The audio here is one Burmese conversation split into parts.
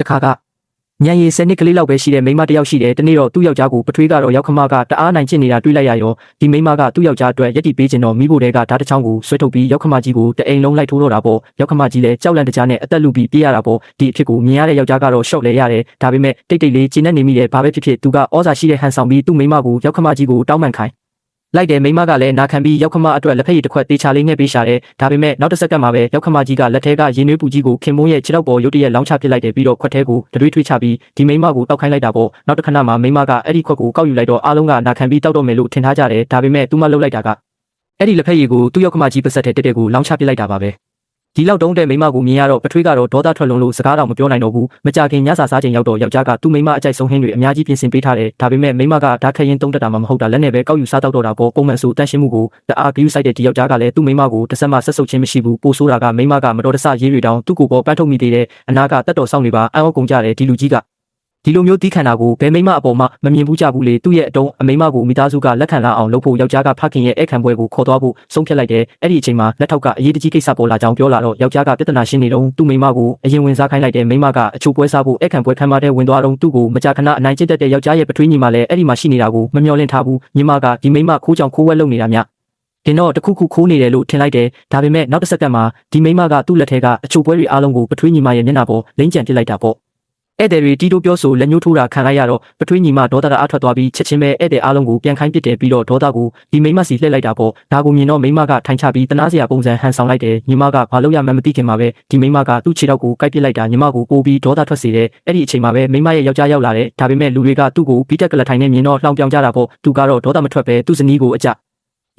တခါကညံရည်စနစ်ကလေးလောက်ပဲရှိတဲ့မိန်းမတစ်ယောက်ရှိတယ်တနေ့တော့သူ့ယောက်ျားကိုပထွေးကတော့ရောက်ခမကတအားနိုင်ချစ်နေတာတွေးလိုက်ရရောဒီမိန်းမကသူ့ယောက်ျားအတွက်ရက်တီပေးခြင်းတော့မိဖို့တဲကဓာတ်တစ်ချောင်းကိုဆွဲထုတ်ပြီးရောက်ခမကြီးကိုတအိမ်လုံးလိုက်ထိုးတော့တာပေါ့ရောက်ခမကြီးလည်းကြောက်လန့်တကြားနဲ့အသက်လူပြီးပြေးရတာပေါ့ဒီအဖြစ်ကိုမြင်ရတဲ့ယောက်ျားကတော့ရှော့လဲရတယ်ဒါပေမဲ့တိတ်တိတ်လေးကျဉ်နဲ့နေမိတယ်ဘာပဲဖြစ်ဖြစ်သူကဩဇာရှိတဲ့ဟန်ဆောင်ပြီးသူ့မိန်းမကိုရောက်ခမကြီးကိုတောင်းပန်ခိုင်း လိုက်တယ်မိမကလည်းနာခံပြီးရောက်ခမအတွက်လက်ဖက်ရည်တစ်ခွက်တေချာလေးနဲ့ပေးရှာတယ်ဒါပေမဲ့နောက်တစ်စက္ကန့်မှာပဲရောက်ခမကြီးကလက်ထဲကရင်းနှွေးပူကြီးကိုခင်မုန်းရဲ့ခြေထောက်ပေါ်ရုတ်တရက်လောင်းချပစ်လိုက်တယ်ပြီးတော့ခွက်ထဲကိုတရွေးထွေးချပြီးဒီမိမကိုတောက်ခိုင်းလိုက်တာပေါ့နောက်တစ်ခဏမှာမိမကအဲ့ဒီခွက်ကိုကောက်ယူလိုက်တော့အားလုံးကနာခံပြီးတောက်တော့မယ်လို့ထင်ထားကြတယ်ဒါပေမဲ့သူမလှုပ်လိုက်တာကအဲ့ဒီလက်ဖက်ရည်ကိုသူ့ရောက်ခမကြီးပတ်ဆက်တဲ့တက်တက်ကိုလောင်းချပစ်လိုက်တာပါပဲ ဒီလောက်တုံးတဲ့မိမကိုမြင်ရတော့ပထွေးကတော့ဒေါသထွက်လွန်လို့စကားတော့မပြောနိုင်တော့ဘူးမကြခင်ညစာစားချိန်ရောက်တော့ယောက်ျားကသူ့မိမအကြိုက်ဆုံးဟင်းတွေအများကြီးပြင်ဆင်ပေးထားတယ်ဒါပေမဲ့မိမကဓာတ်ခရင်တုံးတက်တာမှမဟုတ်တာလက်နဲ့ပဲကောက်ယူစားတော့တာပေါ့ပုံမှန်ဆိုတန့်ရှင်းမှုကိုတအားဂရုစိုက်တဲ့ဒီယောက်ျားကလည်းသူ့မိမကိုတစ်ဆက်မှဆက်ဆုပ်ခြင်းမရှိဘူးပို့ဆိုးတာကမိမကမတော်တဆရေးတွေတောင်သူ့ကိုပေါ်ပန်းထုတ်မိသေးတယ်အနာကတက်တော်ဆောင်နေပါအံ့ဩကုန်ကြတယ်ဒီလူကြီးက ဒီလိုမျိုးတီးခံတာကိုဘယ်မိမအပေါ်မှာမမြင်ဘူးကြဘူးလေသူ့ရဲ့အတုံးအမိမကိုမိသားစုကလက်ခံလာအောင်လုပ်ဖို့ယောက်ျားကဖခင်ရဲ့အခန့်ပွဲကိုခေါ်သွားဖို့ဆုံးဖြတ်လိုက်တယ်အဲ့ဒီအချိန်မှာလက်ထောက်ကအရေးတကြီးကိစ္စပေါ်လာကြောင်းပြောလာတော့ယောက်ျားကပြဿနာရှင်းနေတော့သူ့မိမကိုအရင်ဝင်စားခိုင်းလိုက်တယ်မိမကအချိုပွဲစားဖို့အခန့်ပွဲခံမတဲ့ဝင်သွားတော့သူ့ကိုမကြာခဏအနိုင်ကျင့်တတ်တဲ့ယောက်ျားရဲ့ပထွေးညီမလည်းအဲ့ဒီမှာရှိနေတာကိုမမျှော်လင့်ထားဘူးညီမကဒီမိမခိုးကြောင်ခိုးဝဲလုပ်နေတာမြတင်တော့တခုခုခိုးနေတယ်လို့ထင်လိုက်တယ်ဒါပေမဲ့နောက်တစ်စက္ကန့်မှာဒီမိမကသူ့လက်ထဲကအချိုပွဲတွေအားလုံးကိုပထွေးညီမရဲ့မျက်နှာပေါ်လိမ့်ကြံပစ်လိုက်တာပေါ့ ဧည့်သည်တွေတီးတိုးပြောဆိုလက်ညှိုးထိုးတာခံလိုက်ရတော့ပထွေးညီမဒေါသကအထွက်သွားပြီးချက်ချင်းပဲဧည့်သည်အားလုံးကိုပြန်ခိုင်းပစ်တယ်ပြီးတော့ဒေါသကိုဒီမိမစီလှည့်လိုက်တာပေါ့ဒါကိုမြင်တော့မိမကထိုင်ချပြီးတနာစရာပုံစံဟန်ဆောင်လိုက်တယ်ညီမကဘာလို့ရမှန်းမသိခင်မှာပဲဒီမိမကသူ့ခြေထောက်ကိုကိုက်ပစ်လိုက်တာညီမကိုပိုးပြီးဒေါသထွက်စေတယ်အဲ့ဒီအချိန်မှာပဲမိမရဲ့ယောက်ျားရောက်လာတယ်ဒါပေမဲ့လူတွေကသူ့ကိုဘီတက်ကလထိုင်နဲ့မြင်တော့လှောင်ပြောင်ကြတာပေါ့သူကတော့ဒေါသမထွက်ပဲသူ့ဇနီးကိုအကြ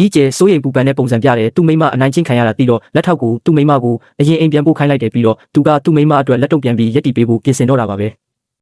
ဤကျဲစိုးရိမ်ပူပန်တဲ့ပုံစံပြတယ်သူ့မိမအနိုင်ကျင့်ခံရတာပြီးတော့လက်ထောက်ကိုသူ့မိမကိုအရင်အိမ်ပြန်ပို့ခိုင်းလိုက်တယ်ပြီးတော့သူကသူ့မိမအတွက်လက်တုပ်ပြန်ပြီးရက်တီပေးဖို့ပြင်ဆင်တော့တာပါပဲ